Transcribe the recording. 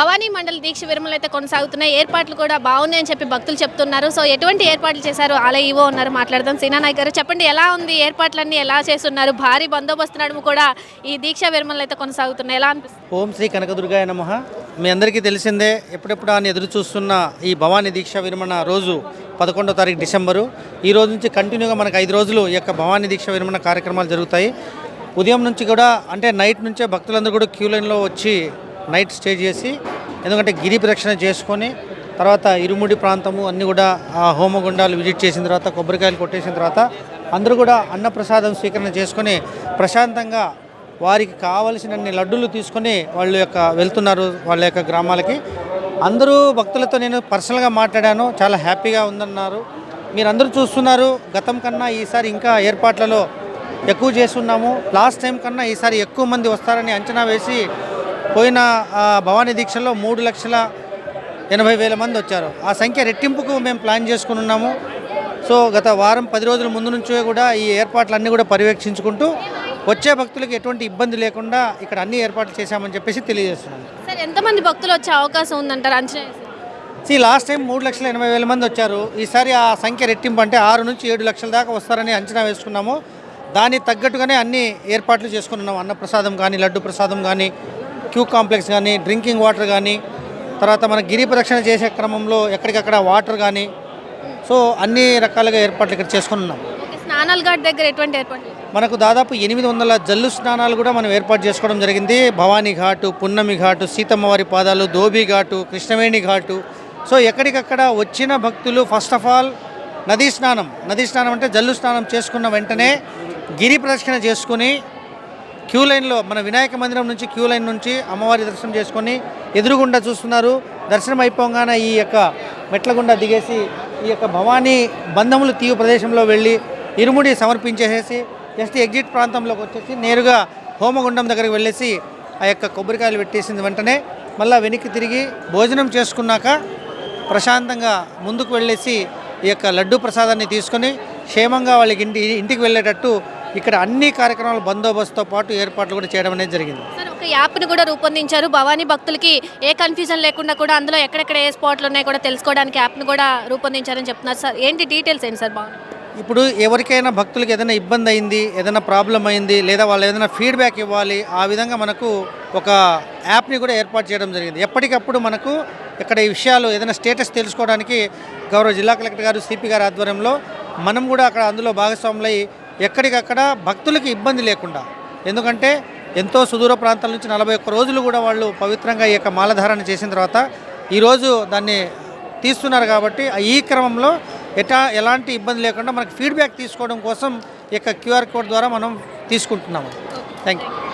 భవానీ మండలి దీక్ష విరమణ అయితే కొనసాగుతున్నాయి. ఏర్పాట్లు కూడా బాగున్నాయని చెప్పి భక్తులు చెప్తున్నారు. సో ఎటువంటి ఏర్పాట్లు చేశారు? అలా ఇవో ఉన్నారు. మాట్లాడదాం. సీనా నాయక్ గారు చెప్పండి ఎలా ఉంది? ఏర్పాట్లన్నీ ఎలా చేస్తున్నారు? భారీ బందోబస్తు నడుము కూడా ఈ దీక్ష విరమణలు అయితే కొనసాగుతున్నాయి. ఎలా అనిపిస్తుంది? ఓం శ్రీ కనకదుర్గాయ నమ. మీ అందరికీ తెలిసిందే ఎప్పుడెప్పుడు అని ఎదురు చూస్తున్న ఈ భవానీ దీక్ష విరమణ రోజు పదకొండో తారీఖు డిసెంబరు. ఈ రోజు నుంచి కంటిన్యూగా మనకు ఐదు రోజులు ఈ యొక్క భవానీ దీక్ష విరమణ కార్యక్రమాలు జరుగుతాయి. ఉదయం నుంచి కూడా అంటే నైట్ నుంచే భక్తులందరూ కూడా క్యూ లైన్లో వచ్చి నైట్ స్టే చేసి ఎందుకంటే గిరి ప్రదక్షిణ చేసుకొని తర్వాత ఇరుముడి ప్రాంతము అన్నీ కూడా ఆ హోమగుండాలు విజిట్ చేసిన తర్వాత కొబ్బరికాయలు కొట్టేసిన తర్వాత అందరూ కూడా అన్నప్రసాదం స్వీకరణ చేసుకొని ప్రశాంతంగా వారికి కావలసినన్ని లడ్డూలు తీసుకొని వాళ్ళ యొక్క వెళ్తున్నారు వాళ్ళ యొక్క గ్రామాలకి. అందరూ భక్తులతో నేను పర్సనల్గా మాట్లాడాను చాలా హ్యాపీగా ఉందన్నారు. మీరందరూ చూస్తున్నారు గతం కన్నా ఈసారి ఇంకా ఏర్పాట్లలో ఎక్కువ చేస్తున్నాము. లాస్ట్ టైం కన్నా ఈసారి ఎక్కువ మంది వస్తారని అంచనా వేసి పోయిన భవానీ దీక్షలో మూడు లక్షల ఎనభై వేల మంది వచ్చారు. ఆ సంఖ్య రెట్టింపుకు మేము ప్లాన్ చేసుకుని ఉన్నాము. సో గత వారం పది రోజుల ముందు నుంచే కూడా ఈ ఏర్పాట్లన్నీ కూడా పర్యవేక్షించుకుంటూ వచ్చే భక్తులకు ఎటువంటి ఇబ్బంది లేకుండా ఇక్కడ అన్ని ఏర్పాట్లు చేశామని చెప్పేసి తెలియజేస్తున్నాను సార్ ఎంతమంది భక్తులు వచ్చే అవకాశం ఉందంటారు? అంచనా? సి లాస్ట్ టైం మూడు లక్షల ఎనభై వేల మంది వచ్చారు. ఈసారి ఆ సంఖ్య రెట్టింపు అంటే ఆరు నుంచి ఏడు లక్షల దాకా వస్తారని అంచనా వేసుకున్నాము. దానికి తగ్గట్టుగానే అన్ని ఏర్పాట్లు చేసుకున్నాము అన్నప్రసాదం కానీ లడ్డు ప్రసాదం కానీ క్యూ కాంప్లెక్స్ కానీ డ్రింకింగ్ వాటర్ కానీ తర్వాత మన గిరి ప్రదక్షిణ చేసే క్రమంలో ఎక్కడికక్కడ వాటర్ కానీ సో అన్ని రకాలుగా ఏర్పాట్లు ఇక్కడ చేసుకుని ఉన్నాం. స్నానాల ఘాట్ దగ్గర ఎటువంటి ఏర్పాట్లు మనకు దాదాపు ఎనిమిది వందల జల్లు స్నానాలు కూడా మనం ఏర్పాటు చేసుకోవడం జరిగింది. భవానీ ఘాటు పున్నమి ఘాటు సీతమ్మవారి పాదాలు ధోబీ ఘాటు కృష్ణవేణి ఘాటు. సో ఎక్కడికక్కడ వచ్చిన భక్తులు ఫస్ట్ ఆఫ్ ఆల్ నదీ స్నానం. నదీ స్నానం అంటే జల్లు స్నానం చేసుకున్న వెంటనే గిరి ప్రదక్షిణ చేసుకుని క్యూ లైన్లో మన వినాయక మందిరం నుంచి క్యూ లైన్ నుంచి అమ్మవారి దర్శనం చేసుకొని ఎదురుగుండా చూస్తున్నారు. దర్శనం అయిపోగానే ఈ యొక్క మెట్ల గుండా దిగేసి ఈ యొక్క భవానీ బంధములు తీవు ప్రదేశంలో వెళ్ళి ఇరుముడి సమర్పించేసేసి జస్ట్ ఎగ్జిట్ ప్రాంతంలోకి వచ్చేసి నేరుగా హోమగుండం దగ్గరికి వెళ్ళేసి ఆ యొక్క కొబ్బరికాయలు పెట్టేసిన వెంటనే. మళ్ళీ వెనక్కి తిరిగి భోజనం చేసుకున్నాక ప్రశాంతంగా ముందుకు వెళ్ళేసి ఈ యొక్క లడ్డు ప్రసాదాన్ని తీసుకొని క్షేమంగా వాళ్ళకి ఇంటి ఇంటికి వెళ్ళేటట్టు ఇక్కడ అన్ని కార్యక్రమాలు బందోబస్తుతో పాటు ఏర్పాట్లు కూడా చేయడం అనేది జరిగింది. సార్ ఒక యాప్ని కూడా రూపొందించారు. భవానీ భక్తులకి ఏ కన్ఫ్యూజన్ లేకుండా కూడా అందులో ఎక్కడెక్కడ ఏ స్పాట్లు ఉన్నాయో కూడా తెలుసుకోవడానికి యాప్ని కూడా రూపొందించారని చెప్తున్నారు. సార్ ఏంటి డీటెయిల్స్ ఏంటి సార్ బాగుంది ఇప్పుడు ఎవరికైనా భక్తులకు ఏదైనా ఇబ్బంది అయింది ఏదైనా ప్రాబ్లం అయింది లేదా వాళ్ళు ఏదైనా ఫీడ్బ్యాక్ ఇవ్వాలి ఆ విధంగా మనకు ఒక యాప్ని కూడా ఏర్పాటు చేయడం జరిగింది. ఎప్పటికప్పుడు మనకు ఇక్కడ ఈ విషయాలు ఏదైనా స్టేటస్ తెలుసుకోవడానికి గౌరవ జిల్లా కలెక్టర్ గారు సిపి గారి ఆధ్వర్యంలో మనం కూడా అక్కడ అందులో భాగస్వాములై ఎక్కడికక్కడ భక్తులకి ఇబ్బంది లేకుండా. ఎందుకంటే ఎంతో సుదూర ప్రాంతాల నుంచి నలభై ఒక్క రోజులు కూడా వాళ్ళు పవిత్రంగా ఈ యొక్క మాలధారణ చేసిన తర్వాత ఈరోజు దాన్ని తీస్తున్నారు కాబట్టి ఈ క్రమంలో ఎటా ఎలాంటి ఇబ్బంది లేకుండా మనకు ఫీడ్బ్యాక్ తీసుకోవడం కోసం ఈ యొక్క క్యూఆర్ కోడ్ ద్వారా మనం తీసుకుంటున్నాము. Thank you